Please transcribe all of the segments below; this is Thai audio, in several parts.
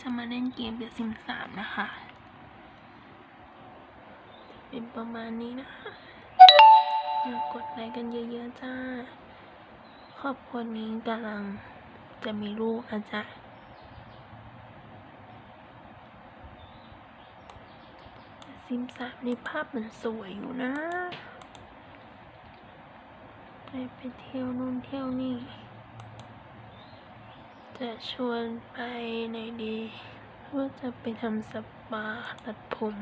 จะมาเล่นเกมเดอะซิมสามนะคะ เป็นประมาณนี้นะคะอย่ากดไลค์กันเยอะๆจ้า ครอบครัวนี้กำลังจะมีลูกอาจจะซิมสามในภาพมันสวยอยู่นะ ไปไปเที่ยวนู่นเที่ยวนี่ จะชวนไปไหนดี ว่าจะไปทำสปาตัดผม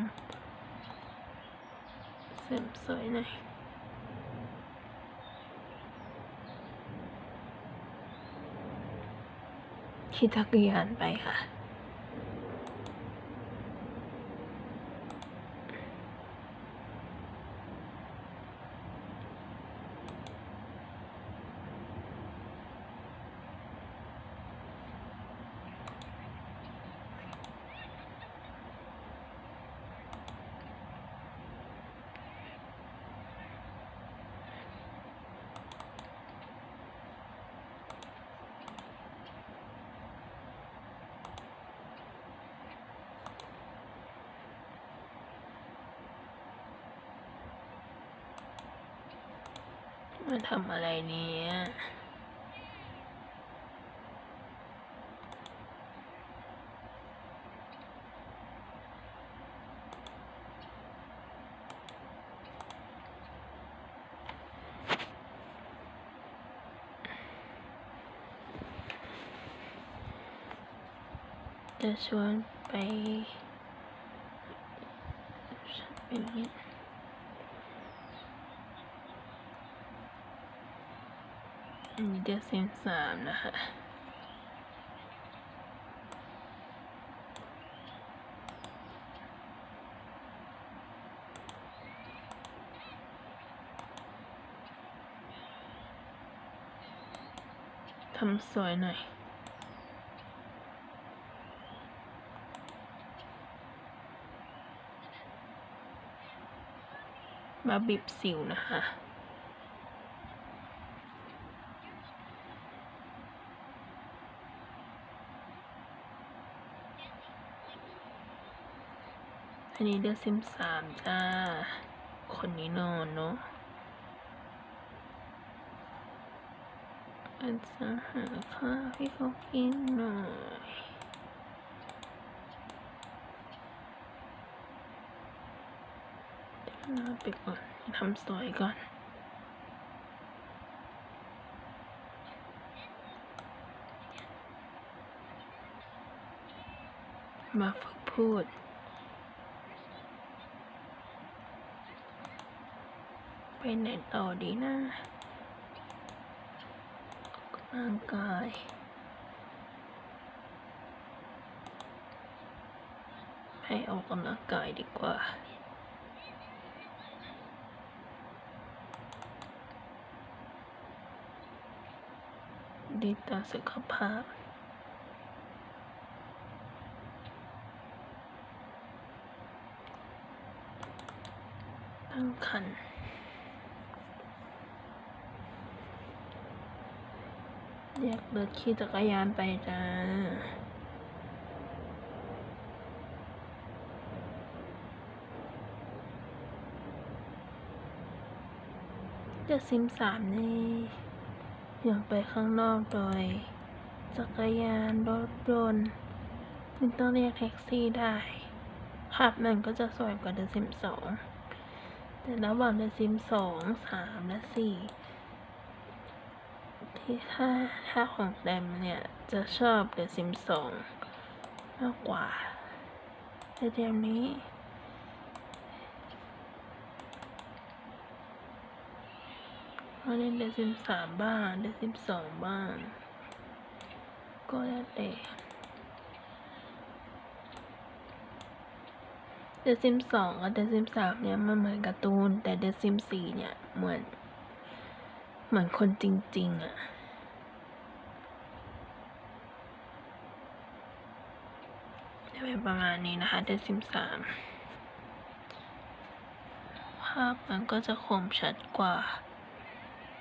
เสริมสวยหน่อยคิดจักยานไปค่ะ มาทำอะไรเนี่ยจะชวนไปเป็นมิตร อันนี้เดือนสิบสามนะคะทำสวยหน่อย มาบีบสิวนะคะ อันนี้เดือนสิบสามจ้า คนนี้นอนเนาะอาจจะหาข้าวให้เขากินหน่อยเดี๋ยวลาไปก่อนทำสวยก่อนมาฝึกพูด ไปไหนต่อดีนะออกกำลังกาย ให้ออกกำลังกายดีกว่าดีต่อสุขภาพตั้งคั นอยกเดินขี่จักรยานไปจ้าจะซิมสามนี่อยากไปข้างนอกโดย จักรยานรถยนต์ไม่ต้องเรียกแท็กซี่ได้ภาพมันก็จะสวยกว่าเดอะซิมสองแต่ระหว่างเดอะซิมสองสามและสี่ ที่ถ้าถ้าของแดมเนี่ย จะชอบเดอะซิมสองมากกว่าแต่เดี๋ยวนี้ก็เล่นเดซิมสามบ้างเดซิมสองบ้าง ก็แล้วแต่เดซิมสองกับเดซิมสามเนี่ยมันเหมือนการ์ตูน แต่เดซิมสี่เนี่ยเหมือน เหมือนคนจริง ๆอะ จะเป็นประมาณนี้นะคะเดอะซิมสามภาพมันก็จะคมชัดกว่า